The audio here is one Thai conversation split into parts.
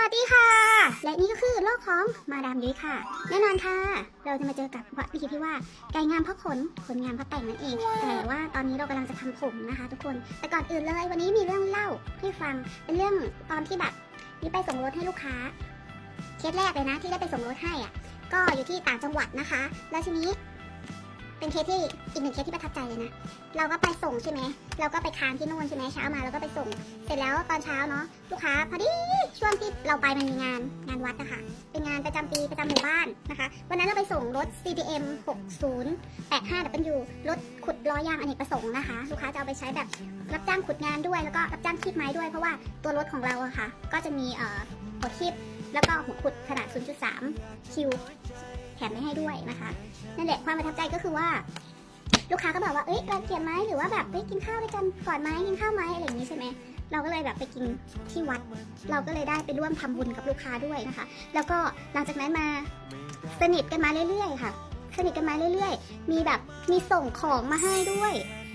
วัสดีค่ะ และนี่ก็คือโลกของมาดามยุ้ยค่ะ แน่นอนค่ะ เราจะมาเจอกับวัตถีที่ว่าไก่งามเพราะขนขนงามเพราะแต่งนั่นเอง แต่ว่าตอนนี้เรากำลังจะทำผมนะคะ ทุกคน แต่ก่อนอื่นเลย วันนี้มีเรื่องเล่าให้ฟัง เป็นเรื่องตอนที่แบบนี่ไปส่งรถให้ลูกค้า เคสแรกเลยนะที่ได้ไปส่งรถให้อะ ก็อยู่ที่ต่างจังหวัดนะคะ แล้วทีนี้ เป็นเคสที่อีกหนึ่งเคสที่ประทับใจเลยนะ เราก็ไปส่งใช่ไหม เราก็ไปค้างที่นู่นใช่ไหมเช้ามาเราก็ไปส่ง เสร็จแล้วตอนเช้าเนาะลูกค้าพอดีช่วงที่เราไปมันมีงานงานวัดนะคะ เป็นงานประจำปีประจำหมู่บ้านนะคะ วันนั้นเราไปส่งรถ CDM 6085 W รถขุดล้อยางอเนกประสงค์นะคะ ลูกค้าจะเอาไปใช้แบบรับจ้างขุดงานด้วยแล้วก็รับจ้างคีบไม้ด้วยเพราะว่าตัวรถของเราอะค่ะ ก็จะมีเอ่อหัวคีบแล้วก็หัวขุดขนาด 0.3คิว ถมไม่ให้ด้วยนะคะ นั่นแหละความประทับใจก็คือว่า ลูกค้าก็บอกว่า เอ้ยเราเกียนไหมหรือว่าแบบเอ้ยกินข้าวด้วยกันก่อนไหมกินข้าวไหมอะไรอย่างนี้ใช่ไหมเราก็เลยแบบไปกินที่วัด เราก็เลยได้ไปร่วมทำบุญกับลูกค้าด้วยนะคะ แล้วก็หลังจากนั้นมาสนิทกันมาเรื่อยๆ ค่ะ สนิทกันมาเรื่อย ๆ มีแบบมีส่งของมาให้ด้วย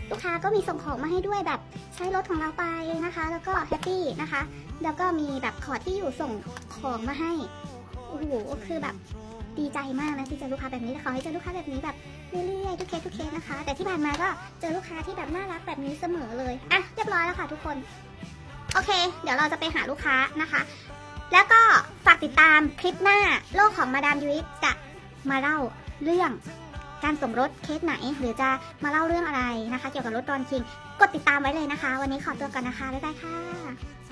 ลูกค้าก็มีส่งของมาให้ด้วยแบบใช้รถของเราไปนะคะ แล้วก็แฮปปี้นะคะ แล้วก็มีแบบขอที่อยู่ส่งของมาให้โอ้โหคือแบบ ดีใจมากนะที่เจอลูกค้าแบบนี้และขอให้เจอลูกค้าแบบนี้แบบเรื่อยๆทุกเคสทุกเคสนะคะ แต่ที่ผ่านมาก็เจอลูกค้าที่แบบน่ารักแบบนี้เสมอเลยอะเรียบร้อยแล้วค่ะทุกคน โอเค เดี๋ยวเราจะไปหาลูกค้านะคะ แล้วก็ฝากติดตามคลิปหน้าโลกของมาดามยุ้ยจะมาเล่าเรื่องการสมรสเคสไหน หรือจะมาเล่าเรื่องอะไรนะคะ เกี่ยวกับรถตอนคิง กดติดตามไว้เลยนะคะ วันนี้ขอตัวก่อนนะคะบ๊ายบายค่ะ